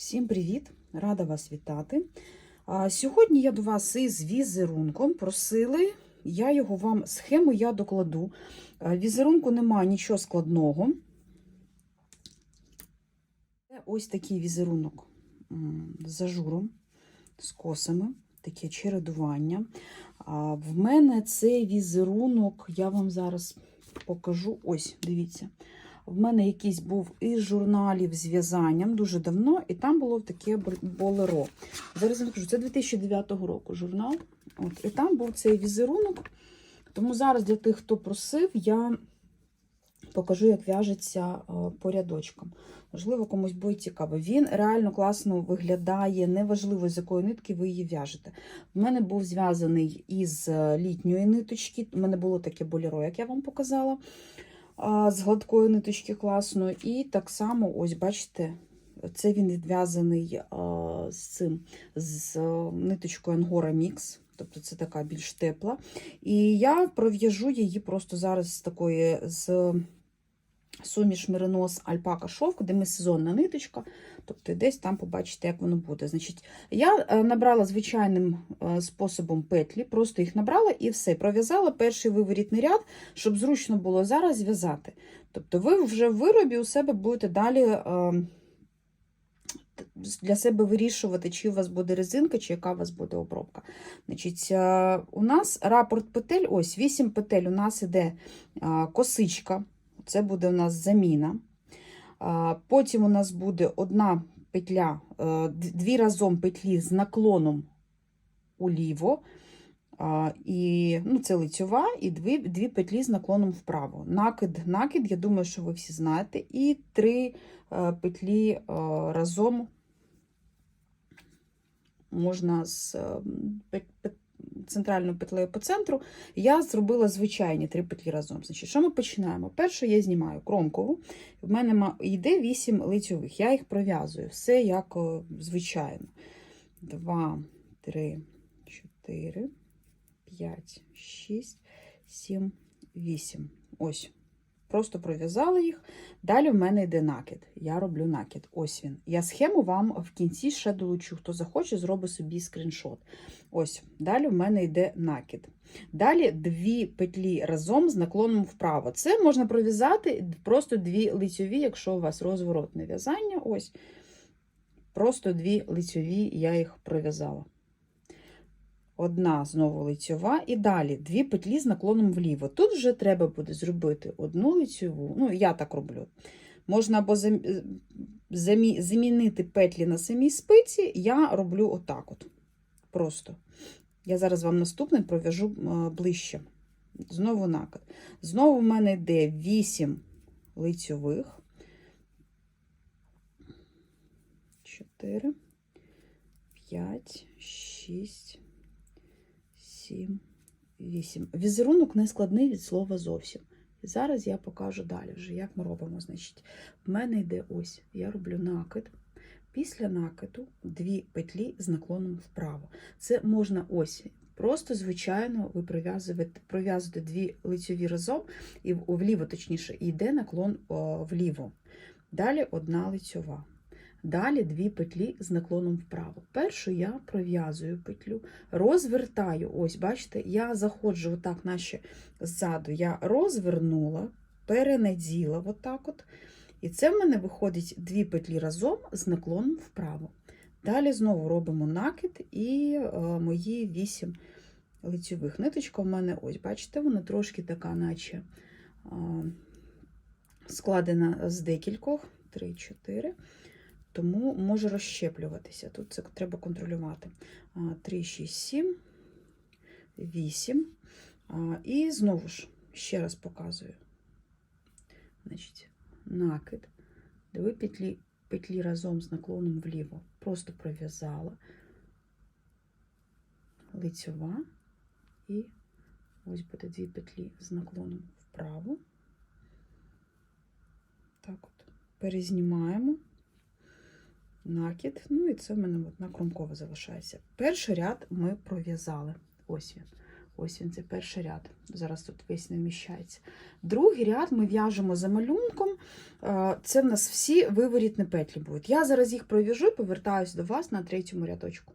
Всім привіт! Рада вас вітати. Сьогодні я до вас із візерунком просили, я його вам схему я докладу. Візерунку немає нічого складного. Це ось такий візерунок з ажуром, з косами, таке чередування. В мене цей візерунок, я вам зараз покажу. Ось, дивіться. В мене якийсь був із журналів з в'язанням дуже давно, і там було таке болеро. Зараз я кажу, це 2009 року журнал. От, і там був цей візерунок. Тому зараз для тих, хто просив, я покажу, як в'яжеться е, по рядочкам. Можливо, комусь буде цікаво. Він реально класно виглядає, неважливо, з якої нитки ви її в'яжете. В мене був зв'язаний із е, літньої ниточки. У мене було таке болеро, як я вам показала з гладкої ниточки класно. І так само, ось бачите, це він відв'язаний з цим з ниточкою Angora Mix. Тобто це така більш тепла. І я пров'яжу її просто зараз з такої з суміш меринос альпака шовк, демисезонна ниточка. Тобто десь там побачите, як воно буде. Значить, Я е, набрала звичайним е, способом петлі, просто їх набрала і все. Пров'язала перший виворітний ряд, щоб зручно було зараз зв'язати. Тобто, ви вже в виробі у себе будете далі е, для себе вирішувати, чи у вас буде резинка, чи яка у вас буде обробка. Значить, У нас рапорт петель, ось 8 петель. У нас іде косичка, це буде у нас заміна. Потім у нас буде одна петля, е, дві разом петлі з наклоном уліво. І, ну, це лицьова, і дві, дві петлі з наклоном вправо. Накид, накид, я думаю, що ви всі знаєте. І три е, петлі е, разом можна з центральною петлею по центру. Я зробила звичайні три петлі разом. Значить, що ми починаємо? Першу я знімаю кромкову. В мене йде 8 лицьових. Я їх пров'язую. Все як звичайно. 2, 3, 4, 5, 6, 7, 8. Ось. Просто пров'язала їх. Далі в мене йде накид. Я роблю накид. Ось він. Я схему вам в кінці ще долучу. Хто захоче, зробить собі скріншот. Ось. Далі в мене йде накид. Далі дві петлі разом з наклоном вправо. Це можна пров'язати просто дві лицьові, якщо у вас розворотне в'язання. Ось. Просто дві лицьові, я їх пров'язала. Одна знову лицьова, і далі дві петлі з наклоном вліво. Тут вже треба буде зробити одну лицьову, ну, я так роблю. Можна або замі- замінити петлі на самій спиці, я роблю отак от. Просто. Я зараз вам наступний пров'яжу е, ближче. Знову накид. Знову в мене йде 8 лицьових. 4, 5, 6, 7, 8. Візерунок не складний від слова зовсім. Зараз я покажу далі вже, як ми робимо. Значить, в мене йде ось, я роблю накид. Після накиду дві петлі з наклоном вправо. Це можна ось. Просто, звичайно, ви пров'язуєте пров'язуєте дві лицьові разом, і вліво, точніше, і йде наклон вліво. Далі одна лицьова. Далі дві петлі з наклоном вправо. Першу я пров'язую петлю, розвертаю. Ось, бачите, я заходжу отак, наче ззаду. Я розвернула, перенаділа отак от. І це в мене виходить дві петлі разом з наклоном вправо. Далі знову робимо накид і е, мої вісім лицьових. Ниточка в мене, ось, бачите, вона трошки така, наче е, складена з декількох, 3-4 тому може розщеплюватися. Тут це треба контролювати. 3, 6, 7, 8. І знову ж, ще раз показую. Значить, накид. Дві петлі, петлі разом з наклоном вліво. Просто пров'язала. Лицьова. І ось буде дві петлі з наклоном вправо. Так от. Перезнімаємо накид. Ну і це в мене одна кромкова залишається. Перший ряд ми пров'язали. Ось він. Ось він, це перший ряд. Зараз тут весь не вміщається. Другий ряд ми в'яжемо за малюнком. Е, Це в нас всі виворітні петлі будуть. Я зараз їх пров'яжу і повертаюсь до вас на третьому рядочку.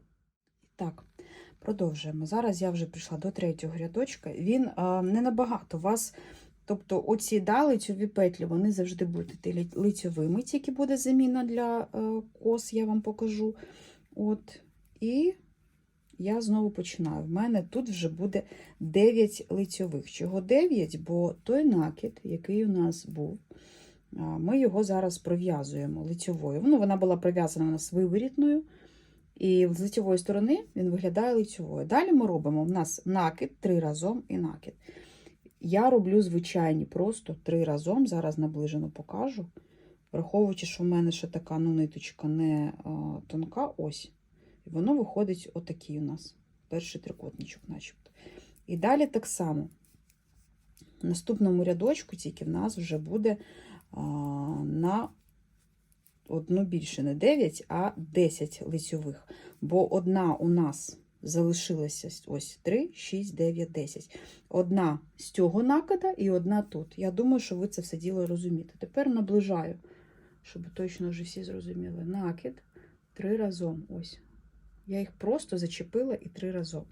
Так, продовжуємо. Зараз я вже прийшла до третього рядочка. Він е, не набагато вас. Тобто оці да, лицьові петлі, вони завжди будуть лицьовими, тільки буде заміна для е, кос, я вам покажу. От. І я знову починаю. В мене тут вже буде 9 лицьових. Чого 9? Бо той накид, який у нас був, ми його зараз пров'язуємо лицьовою. Ну, вона була пров'язана у нас виворітною. І з лицьової сторони він виглядає лицьовою. Далі ми робимо у нас накид три разом і накид. Я роблю звичайні просто три разом. Зараз наближено покажу. Враховуючи, що в мене ще така ну, ниточка не а, тонка, ось. І воно виходить отакий у нас. Перший трикутничок, начебто. І далі так само. В наступному рядочку тільки в нас вже буде а, на одну більше, не 9, а 10 лицьових. Бо одна у нас залишилася ось 3, 6, 9, 10. Одна з цього накида і одна тут. Я думаю, що ви це все діло розумієте. Тепер наближаю, щоб точно вже всі зрозуміли. Накид три разом. Ось. Я їх просто зачепила і три разом.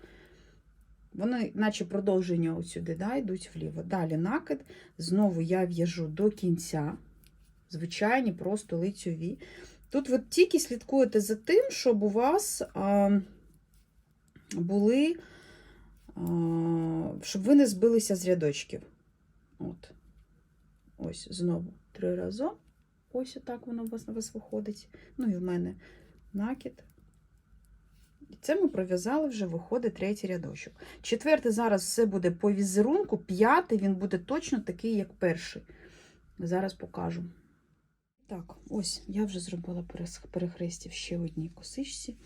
Вони, наче продовження от сюди, да, йдуть вліво. Далі накид. Знову я в'яжу до кінця. Звичайні, просто лицьові. Тут ви тільки слідкуєте за тим, щоб у вас а, були, щоб ви не збилися з рядочків. От. Ось, знову три рази. Ось отак воно у вас на вас виходить. Ну і в мене накид. І це ми пров'язали вже, виходить третій рядочок. Четвертий зараз все буде по візерунку, п'ятий він буде точно такий, як перший. Зараз покажу. Так, ось я вже зробила перес- перехрестя в ще одній косичці.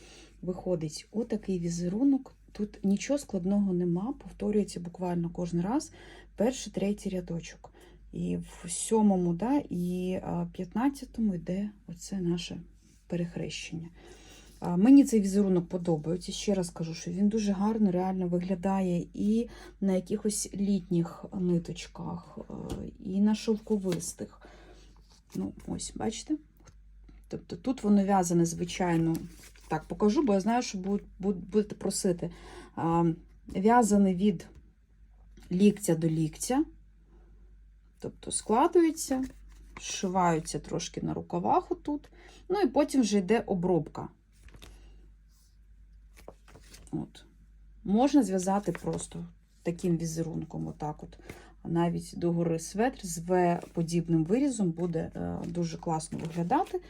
Виходить отакий візерунок. Тут нічого складного нема, повторюється буквально кожен раз. Перший, третій рядочок. І в сьомому, да, і п'ятнадцятому йде оце наше перехрещення. Мені цей візерунок подобається. Ще раз кажу, що він дуже гарно реально виглядає і на якихось літніх ниточках, е, і на шовковистих. Ну, ось, бачите? Тобто тут воно в'язане, звичайно, так покажу, бо я знаю, що будете просити. А, В'язане від ліктя до ліктя. Тобто складується, зшиваються трошки на рукавах отут. Ну і потім вже йде обробка. От. Можна зв'язати просто таким візерунком, отак от. Навіть догори светр з В-подібним вирізом буде е, дуже класно виглядати.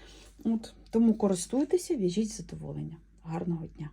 От. Тому користуйтеся, в'яжіть задоволення. Гарного дня!